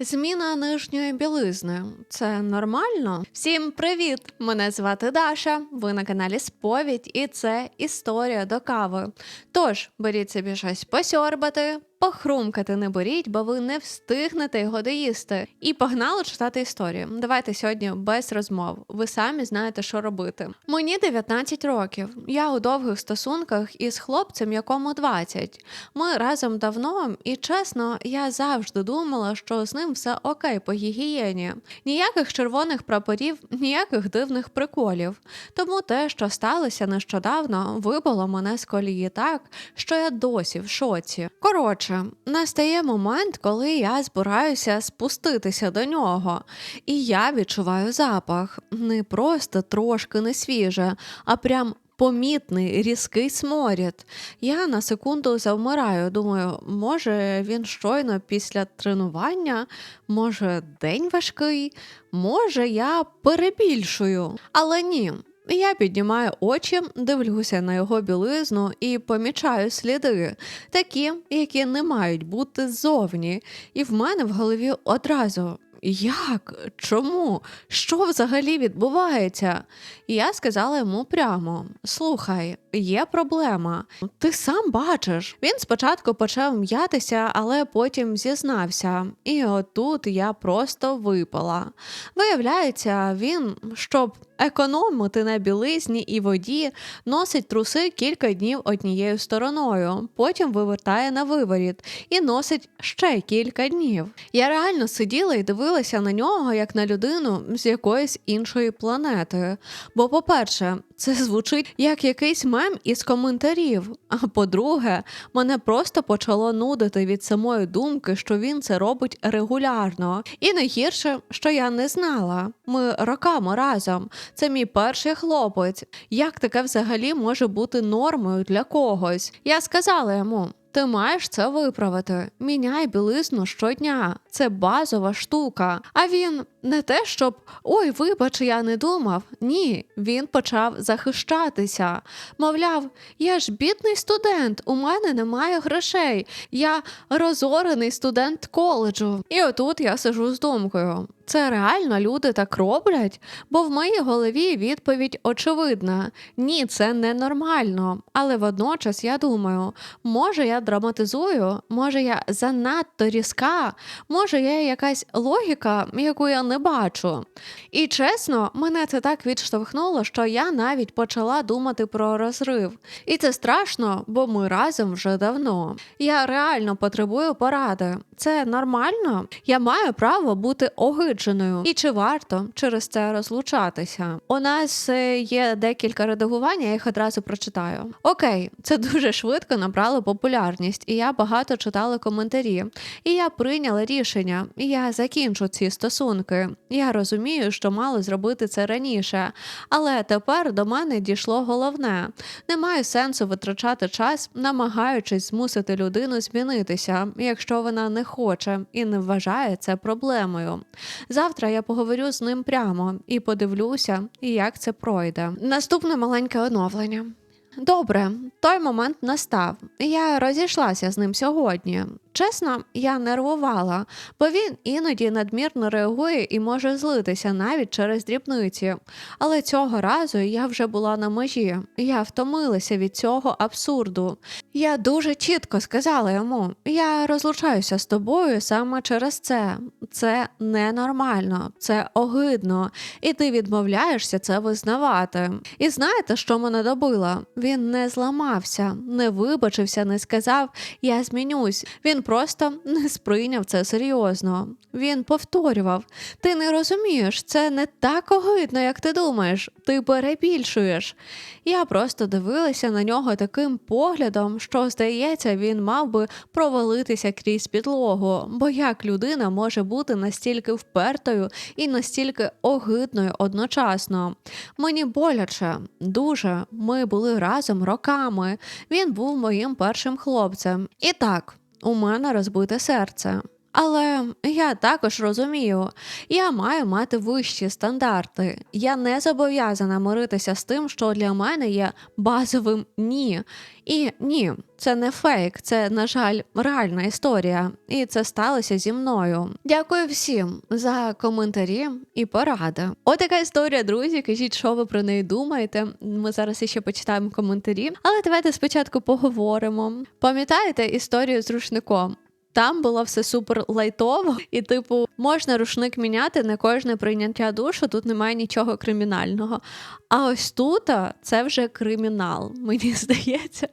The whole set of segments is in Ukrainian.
Зміна нижньої білизни це нормально? Всім привіт! Мене звати Даша. Ви на каналі Сповідь, і це історія до кави. Тож беріть собі щось посьорбати, похрумкати не беріть, бо ви не встигнете його доїсти. І погнали читати історію. Давайте сьогодні без розмов. Ви самі знаєте, що робити. Мені 19 років. Я у довгих стосунках із хлопцем, якому 20. Ми разом давно, і чесно, я завжди думала, що з ним все окей по гігієні. Ніяких червоних прапорів, ніяких дивних приколів. Тому те, що сталося нещодавно, вибило мене з колії так, що я досі в шоці. Коротше, настає момент, коли я збираюся спуститися до нього, і я відчуваю запах не просто трошки не свіже, а прям. Помітний різкий сморід. Я на секунду завмираю. Думаю, може він щойно після тренування, може день важкий, може я перебільшую. Але ні. Я піднімаю очі, дивлюся на його білизну і помічаю сліди, такі, які не мають бути ззовні. І в мене в голові одразу. Як? Чому? Що взагалі відбувається? Я сказала йому прямо: слухай, є проблема. Ти сам бачиш. Він спочатку почав м'ятися, але потім зізнався. І отут я просто випала. Виявляється, він, щоб економити на білизні і воді, носить труси кілька днів однією стороною, потім вивертає на виворіт і носить ще кілька днів. Я реально сиділа і дивилася на нього як на людину з якоїсь іншої планети. Бо, по-перше, це звучить як якийсь мем із коментарів. А по-друге, мене просто почало нудити від самої думки, що він це робить регулярно. І найгірше, що я не знала. Ми роками разом. Це мій перший хлопець. Як таке взагалі може бути нормою для когось? Я сказала йому. Ти маєш це виправити. Міняй білизну щодня. Це базова штука. А він не те, щоб ой, вибач, я не думав. Ні, він почав захищатися. Мовляв, я ж бідний студент, у мене немає грошей. Я розорений студент коледжу. І отут я сижу з думкою. Це реально люди так роблять? Бо в моїй голові відповідь очевидна: ні, це ненормально. Але водночас я думаю, може я драматизую, може я занадто різка, може я якась логіка, яку я не бачу. І чесно, мене це так відштовхнуло, що я навіть почала думати про розрив. І це страшно, бо ми разом вже давно. Я реально потребую поради. Це нормально? Я маю право бути огидженою. І чи варто через це розлучатися? У нас е, є декілька редагувань, я їх одразу прочитаю. Окей, це дуже швидко набрало популярність, і я багато читала коментарі. І я прийняла рішення. Я закінчу ці стосунки. Я розумію, що мало зробити це раніше, але тепер до мене дійшло головне: немає сенсу витрачати час, намагаючись змусити людину змінитися, якщо вона не хоче і не вважає це проблемою. Завтра я поговорю з ним прямо і подивлюся, як це пройде. Наступне маленьке оновлення. Добре, той момент настав. Я розійшлася з ним сьогодні. Чесно, я нервувала, бо він іноді надмірно реагує і може злитися навіть через дрібниці. Але цього разу я вже була на межі. Я втомилася від цього абсурду. Я дуже чітко сказала йому: я розлучаюся з тобою саме через це. Це ненормально, це огидно, і ти відмовляєшся це визнавати. І знаєте, що мене добило? Він не зламався, не вибачився, не сказав Я змінюсь. Він просто не сприйняв це серйозно. Він повторював: Ти не розумієш, це не так огидно, як ти думаєш, ти перебільшуєш. Я просто дивилася на нього таким поглядом, що, здається, він мав би провалитися крізь підлогу, бо як людина може бути настільки впертою і настільки огидною одночасно. Мені боляче, дуже. Ми були разом роками. Він був моїм першим хлопцем. І так, у мене розбите серце. Але я також розумію, я маю мати вищі стандарти. Я не зобов'язана миритися з тим, що для мене є базовим ні. І ні, це не фейк, це, на жаль, реальна історія. І це сталося зі мною. Дякую всім за коментарі і поради. Отака історія, друзі. Кажіть, що ви про неї думаєте. Ми зараз ще почитаємо коментарі. Але давайте спочатку поговоримо. Пам'ятаєте історію з рушником? Там було все супер лайтово, і, типу, можна рушник міняти на кожне прийняття душу, тут немає нічого кримінального. А ось тут це вже кримінал, мені здається.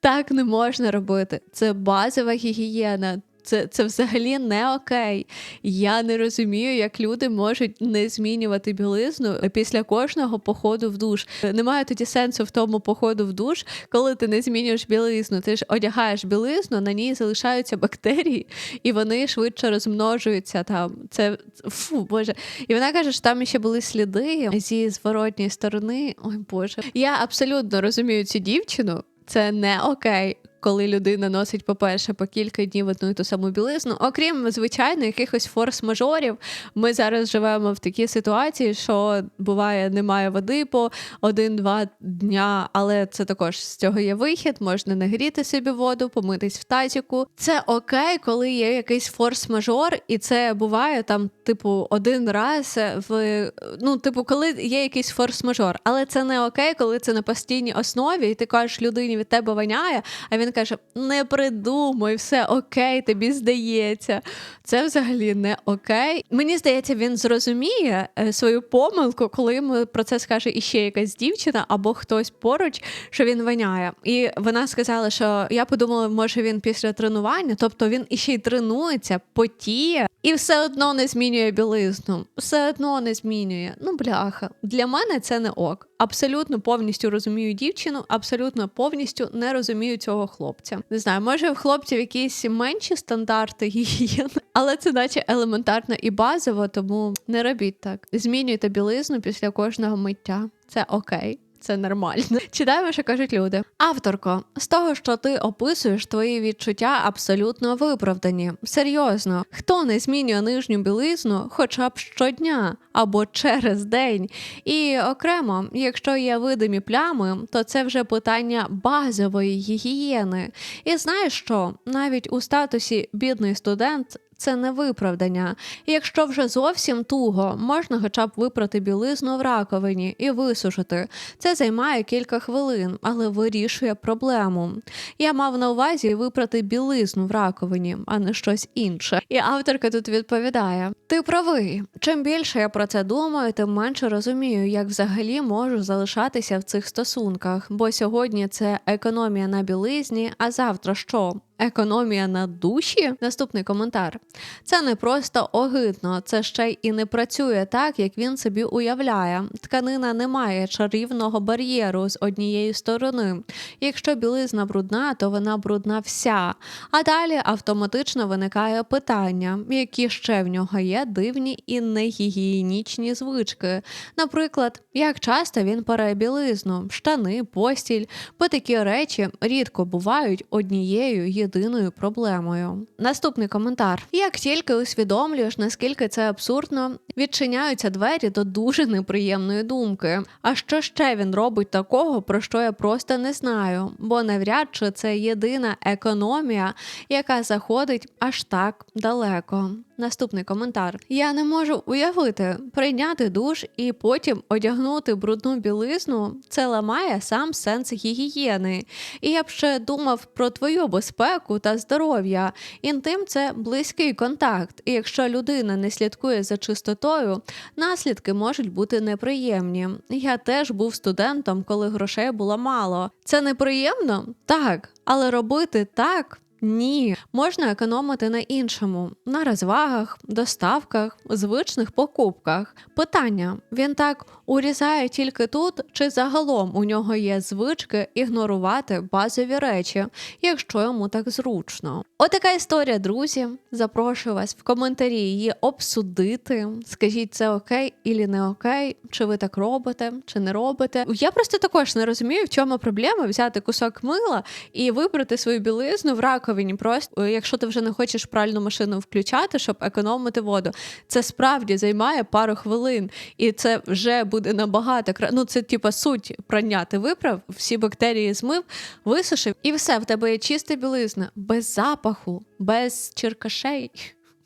Так не можна робити. Це базова гігієна. Це це взагалі не окей. Я не розумію, як люди можуть не змінювати білизну після кожного походу в душ. Немає тоді сенсу в тому походу в душ, коли ти не змінюєш білизну. Ти ж одягаєш білизну, на ній залишаються бактерії, і вони швидше розмножуються там. Це фу, боже. І вона каже, що там ще були сліди зі зворотньої сторони. Ой Боже, я абсолютно розумію цю дівчину. Це не окей коли людина носить, по-перше, по кілька днів одну і ту саму білизну. Окрім, звичайно, якихось форс-мажорів, ми зараз живемо в такій ситуації, що буває, немає води по один-два дня, але це також з цього є вихід, можна нагріти собі воду, помитись в тазіку. Це окей, коли є якийсь форс-мажор, і це буває там, типу, один раз в ну, типу, коли є якийсь форс-мажор, але це не окей, коли це на постійній основі, і ти кажеш людині від тебе воняє, а він каже: не придумай, все окей, тобі здається. Це взагалі не окей. Мені здається, він зрозуміє е, свою помилку, коли йому про це скаже іще якась дівчина або хтось поруч, що він виняє. І вона сказала, що я подумала, може він після тренування, тобто він іще й тренується, потіє. І все одно не змінює білизну, все одно не змінює. Ну, бляха, для мене це не ок. Абсолютно повністю розумію дівчину, абсолютно повністю не розумію цього хлопця. Не знаю, може в хлопців якісь менші стандарти гігієни, але це наче елементарно і базово, тому не робіть так. Змінюйте білизну після кожного миття. Це окей це нормально. Читаємо, що кажуть люди. Авторко, з того, що ти описуєш, твої відчуття абсолютно виправдані. Серйозно, хто не змінює нижню білизну хоча б щодня або через день. І окремо, якщо є видимі плями, то це вже питання базової гігієни. І знаєш що? Навіть у статусі бідний студент це не виправдання. І якщо вже зовсім туго, можна хоча б випрати білизну в раковині і висушити. Це займає кілька хвилин, але вирішує проблему. Я мав на увазі випрати білизну в раковині, а не щось інше. І авторка тут відповідає: Ти правий. Чим більше я про це думаю, тим менше розумію, як взагалі можу залишатися в цих стосунках. Бо сьогодні це економія на білизні, а завтра що? Економія на душі. Наступний коментар. Це не просто огидно, це ще і не працює так, як він собі уявляє. Тканина не має чарівного бар'єру з однієї сторони. Якщо білизна брудна, то вона брудна вся. А далі автоматично виникає питання, які ще в нього є дивні і негігієнічні звички. Наприклад, як часто він пере білизну, штани, постіль, бо такі речі рідко бувають однією єдиною проблемою. Наступний коментар: як тільки усвідомлюєш, наскільки це абсурдно, відчиняються двері до дуже неприємної думки. А що ще він робить такого, про що я просто не знаю, бо навряд чи це єдина економія, яка заходить аж так далеко. Наступний коментар: я не можу уявити, прийняти душ і потім одягнути брудну білизну. Це ламає сам сенс гігієни. І я б ще думав про твою безпеку та здоров'я. Інтим це близький контакт, і якщо людина не слідкує за чистотою, наслідки можуть бути неприємні. Я теж був студентом, коли грошей було мало. Це неприємно? Так, але робити так ні, можна економити на іншому, на розвагах, доставках, звичних покупках. Питання: він так урізає тільки тут, чи загалом у нього є звички ігнорувати базові речі, якщо йому так зручно. Отака історія, друзі. Запрошую вас в коментарі її обсудити. Скажіть, це окей і не окей, чи ви так робите, чи не робите. Я просто також не розумію, в чому проблема взяти кусок мила і вибрати свою білизну в раковину раковині просто. Е, Якщо ти вже не хочеш пральну машину включати, щоб економити воду, це справді займає пару хвилин, і це вже буде набагато. Ну, це типа суть прання. Ти виправ, всі бактерії змив, висушив, і все, в тебе є чиста білизна, без запаху, без черкашей,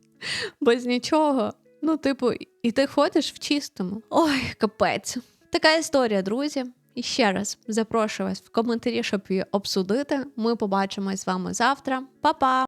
без нічого. Ну, типу, і ти ходиш в чистому. Ой, капець. Така історія, друзі. І ще раз запрошую вас в коментарі, щоб її обсудити. Ми побачимось з вами завтра. Па-па!